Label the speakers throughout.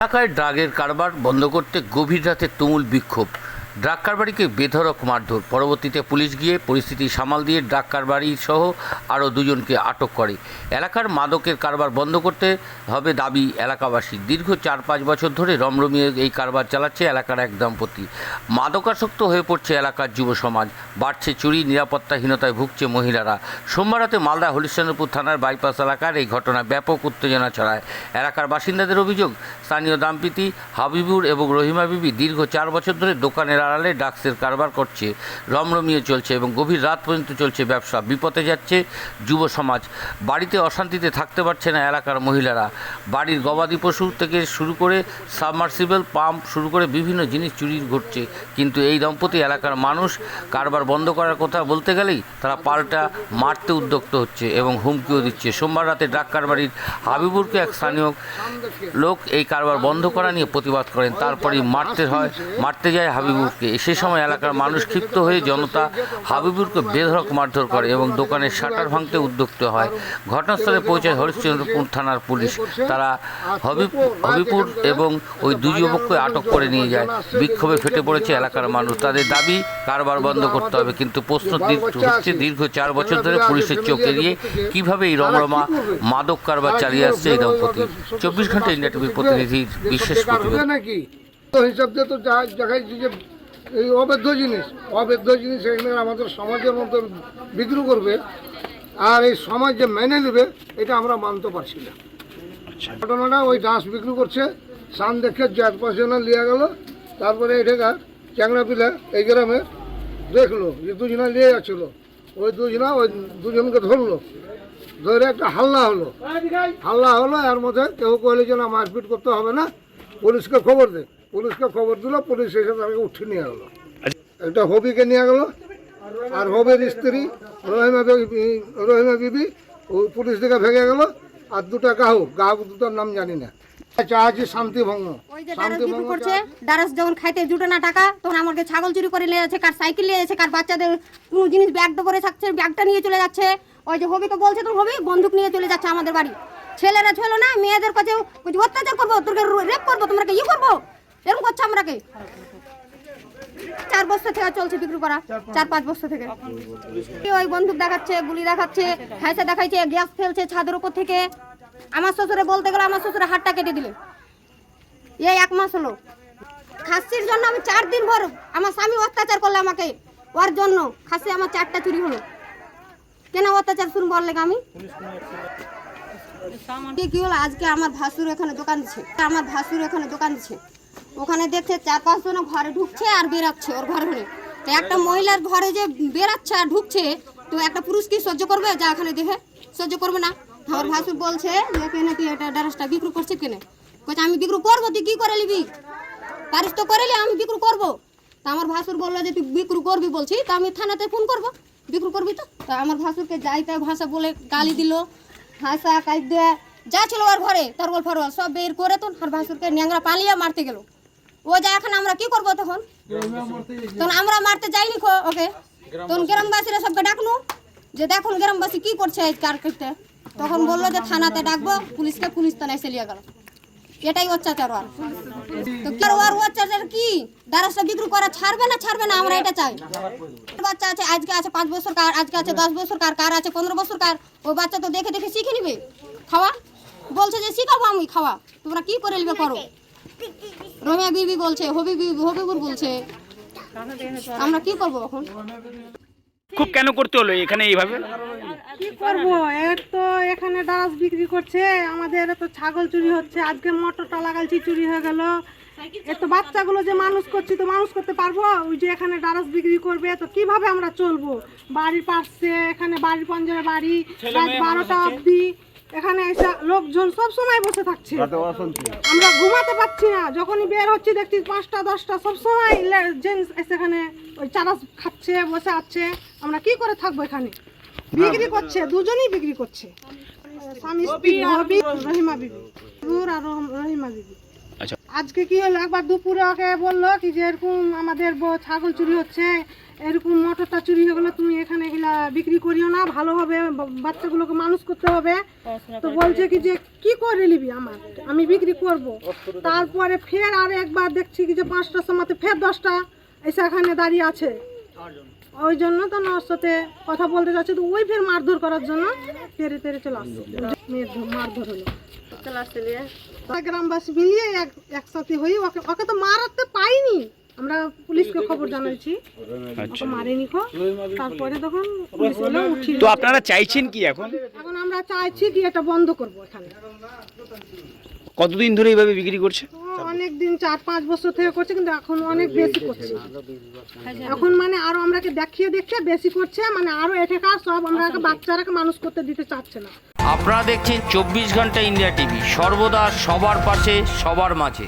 Speaker 1: এলাকায় ড্রাগের কারবার বন্ধ করতে গভীর রাতে তুমুল বিক্ষোভ। ড্রাগ কারবারিকে বেধড়ক মারধর। পরবর্তীতে পুলিশ গিয়ে পরিস্থিতি সামাল দিয়ে ড্রাগ কারবারি সহ আরও দুজনকে আটক করে। এলাকার মাদকের কারবার বন্ধ করতে হবে দাবি এলাকাবাসী দীর্ঘ চার পাঁচ বছর ধরে রমরমিয়ে এই কারবার চালাচ্ছে এলাকার এক দম্পতি। মাদকাসক্ত হয়ে পড়ছে এলাকার যুব সমাজ। বাড়ছে চুরি, নিরাপত্তাহীনতায় ভুগছে মহিলারা। সোমবার রাতে মালদা হরিশ্চন্দ্রপুর থানার বাইপাস এলাকার এই ঘটনা ব্যাপক উত্তেজনা ছড়ায়। এলাকার বাসিন্দাদের অভিযোগ, স্থানীয় দাম্পিতি হাবিবুর এবং রহিমা বিবি দীর্ঘ চার বছর ধরে দোকানের আড়ালে ড্রাগসের কারবার করছে, রমরমিয়ে চলছে এবং গভীর রাত পর্যন্ত চলছে ব্যবসা। বিপথে যাচ্ছে যুব সমাজ। বাড়িতে অশান্তিতে থাকতে পারছে না এলাকার মহিলারা। বাড়ির গবাদি পশু থেকে শুরু করে সাবমার্সিবল পাম্প শুরু করে বিভিন্ন জিনিস চুরি ঘটছে। কিন্তু এই দম্পতি এলাকার মানুষ কারবার বন্ধ করার কথা বলতে গেলেই তারা পাল্টা মারতে উদ্যক্ত হচ্ছে এবং হুমকিও দিচ্ছে। সোমবার রাতে ড্রাগ কারবারির হাবিবুরকে এক স্থানীয় লোক এই কারবার বন্ধ করা নিয়ে প্রতিবাদ করেন। তারপরেই মারতে হয়, মারতে যায় হাবিবুরকে সে সময় এলাকার মানুষ ক্ষিপ্ত হয়ে জনতা হাবিবুরকে বেধড়ক মারধর করে এবং দোকানের শাটার ভাঙতে উদ্যুক্ত হয়। ঘটনাস্থলে পৌঁছায় হরিশ্চন্দ্রপুর থানার পুলিশ। তারা হবিপুর এবং ওই দুই যুবককে আটক করে নিয়ে যায়। বিক্ষোভে ফেটে পড়েছে এলাকার মানুষ। তাদের দাবি, কারবার বন্ধ করতে হবে। কিন্তু প্রশ্ন হচ্ছে দীর্ঘ চার বছর ধরে পুলিশের চোখ এড়িয়ে কীভাবে এই রমরমা মাদক কারবার চালিয়ে আসছে এই দম্পতি? চব্বিশ ঘণ্টা ইন্ডিয়া টিভির প্রতিনিধির বিশেষ
Speaker 2: নাকি হিসাব দিয়ে তো যা দেখাইছি যে এই অবৈধ জিনিস অবৈধ জিনিস এখানে আমাদের সমাজের মধ্যে বিক্রি করবে আর এই সমাজ যে মেনে নেবে এটা আমরা মানতে পারছি না। ঘটনাটা ওই ডান্স বিক্রি করছে সান দেখে চার পাঁচজনে লিয়ে গেল তারপরে এটাকা চ্যাংরা পিলা এই গ্রামে দেখল যে দুজনা নিয়ে যাচ্ছিল। ওই দুজনা ওই দুজনকে ধরলো। ধরে একটা হাল্লা হলো। হাল্লা হলো এর মধ্যে কেউ কইলে যে না মারপিট করতে হবে না পুলিশকে খবর দে। পুলিশকে খবর দিল পুলিশ এসে তাকে উঠে নিয়ে গেলো। একটা হবিকে নিয়ে গেল আর হবির স্ত্রী রহিমা বিবি রহিমা বিবি ও পুলিশ দিকে ভেঙে গেল আর দুটা গাহক গাহক দুটার নাম জানি না। শান্তি ভঙ্গ
Speaker 3: করছে যখন খাইতে জুটে না টাকা তখন আমাকে ছাগল চুরি করে নিয়ে যাচ্ছে কার সাইকেল নিয়ে যাচ্ছে কার বাচ্চাদের কোনো জিনিস ব্যাগ করে থাকছে ব্যাগটা নিয়ে চলে যাচ্ছে। ওই যে হবি তো বলছে তো হবি বন্দুক নিয়ে চলে যাচ্ছে আমাদের বাড়ি। ছেলেরা ছিল না মেয়েদের কাছে অত্যাচার করব তোকে রেপ করব তোমরা ই করব? এরকম করছে আমরাকে চার বছর থেকে চলছে বিক্রি করা, চার পাঁচ বছর থেকে। ওই বন্দুক দেখাচ্ছে, গুলি দেখাচ্ছে, হ্যাঁসে দেখাইছে, গ্যাস ফেলছে ছাদের উপর থেকে। আমার শ্বশুরে বলতে গেলে আমার শ্বশুরে হাতটা কেটে দিলে। এই এক মাস হলো। খাসির জন্য আমি চার দিন ভর আমার স্বামী অত্যাচার করল আমাকে। ওর জন্য খাসি আমার চারটা চুরি হলো। কেন অত্যাচার শুরু করলে আমি? কি কি হলো? আজকে আমার ভাসুর এখানে দোকান দিচ্ছে আমার ভাসুর এখানে দোকান দিচ্ছে ওখানে দেখছে চার পাঁচ জন ঘরে ঢুকছে আর বেরাচ্ছে ওর ঘরে ঘরে। তো একটা মহিলার ঘরে যে বেরাচ্ছে আর ঢুকছে, তো একটা পুরুষ কি সহ্য করবে? যা এখানে দেখে সহ্য করবে না। আমার ভাসুর বলছে, যে কেন তুই এটা ডারাসটা বিক্রি করছে কেনে? বলছে আমি বিক্রি করব, তুই কি করে নিবি? পারিস তো করে আমি বিক্রি করব। তা আমার ভাসুর বলল যে, তুই বিক্রি করবি বলছি, তা আমি থানাতে ফোন করব। বিক্রি করবি তো? তা আমার ভাসুরকে যাইতে ভাষা বলে গালি দিল। হাসা কাই দেয়া যা ছিল ওর ঘরে তরবল ফরবল সব বের করে তো আর ভাসুরকে ন্যাংরা পালিয়ে মারতে গেল। ও যা এখন আমরা কি করব তখন? তখন আমরা মারতে যাইনি ওকে। তখন গ্রামবাসীরা সবকে ডাকলো যে দেখুন গ্রামবাসী কি করছে কার করতে তখন বলল যে থানাতে ডাকবো, পুলিশকে পুলিশ তো নিয়ে গেল। এটাই অত্যাচার আর তো কি ওর অত্যাচার কি? দ্বারস্থ বিক্রি করা ছাড়বে না ছাড়বে না, আমরা এটা চাই। বাচ্চা আছে, আজকে আছে পাঁচ বছর কার, আজকে আছে দশ বছর কার কার আছে পনেরো বছর কার ওই বাচ্চা তো দেখে দেখে শিখে নিবে। খাওয়া? বলছে যে শিখাবো আমি খাওয়া। তোমরা কি করে নিবে করো? রমিয়া বিবি বলছে হবি বিবি হবিবুর বলছে আমরা কি করব এখন?
Speaker 4: খুব কেন করতে হলো এখানে এইভাবে?
Speaker 5: কি করব? এর তো এখানে ডাস বিক্রি করছে আমাদের তো ছাগল চুরি হচ্ছে আজকে মটরটা লাগালছি চুরি হয়ে গেল। এর তো বাচ্চাগুলো যে মানুষ করছি তো মানুষ করতে পারব? ওই যে এখানে ডারাস বিক্রি করবে তো কীভাবে আমরা চলবো? বাড়ির পাশে এখানে বাড়ির পঞ্জরে বাড়ি রাত বারোটা অবধি। এখানে এসে লোকজন সব সময় বসে থাকছে। আমরা ঘুমাতে পারছি না যখনই বের হচ্ছি দেখছি পাঁচটা দশটা সব সময় জেন্টস এসে এখানে ওই চারাস খাচ্ছে বসে আছে। আমরা কি করে থাকব এখানে? বিক্রি করছে দুজনেই বিক্রি করছে। স্বামী স্ত্রী রহিমা বিবি। আর রহিমা বিবি। আজকে কি হলো? একবার দুপুরে ওকে বলল কি যে এরকম আমাদের ছাগল চুরি হচ্ছে এরকম মটরটা চুরি হয়ে গেলো তুমি এখানে এগুলা বিক্রি করিও না ভালো হবে বাচ্চাগুলোকে মানুষ করতে হবে। তো বলছে কি যে কি করে নিবি আমার? আমি বিক্রি করব। তারপরে ফের আর একবার দেখছি কি যে পাঁচটার সময় ফের দশটা এসে এখানে দাঁড়িয়ে আছে। ওই জন্য তো ওর সাথে কথা বলতে যাচ্ছে তো ওই ফের মারধর করার জন্য তেরে তেরে চলে আসছে। মেয়ের মারধর হলো। তারা গ্রামবাসী মিলিয়ে এক একসাথে হয়ে ওকে ওকে তো মারাতে পাইনি। আমরা পুলিশকে খবর জানাইছি। ওকে মারেনি কো। তারপরে তখন পুলিশ উঠিয়ে
Speaker 4: তো আপনারা চাইছেন কি এখন?
Speaker 5: এখন আমরা চাইছি কি এটা বন্ধ করব এখানে।
Speaker 4: কতদিন ধরে এইভাবে বিক্রি করছে
Speaker 5: অনেক দিন, চার পাঁচ বছর থেকে করছে, কিন্তু এখন অনেক বেশি করছে। এখন মানে আরও আমরাকে দেখিয়ে দেখিয়ে বেশি করছে মানে আরও এটাকার সব আমরাকে বাচ্চারাকে মানুষ করতে দিতে চাচ্ছে না।
Speaker 1: আপনারা দেখছেন চব্বিশ ঘণ্টা ইন্ডিয়া টিভি, সর্বদা সবার পাশে, সবার মাঝে।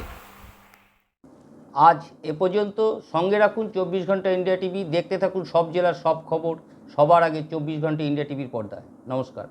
Speaker 1: আজ এ পর্যন্ত সঙ্গে রাখুন চব্বিশ ঘণ্টা ইন্ডিয়া টিভি, দেখতে থাকুন সব জেলার সব খবর, সবার আগে চব্বিশ ঘণ্টা ইন্ডিয়া টিভির পর্দায়। নমস্কার।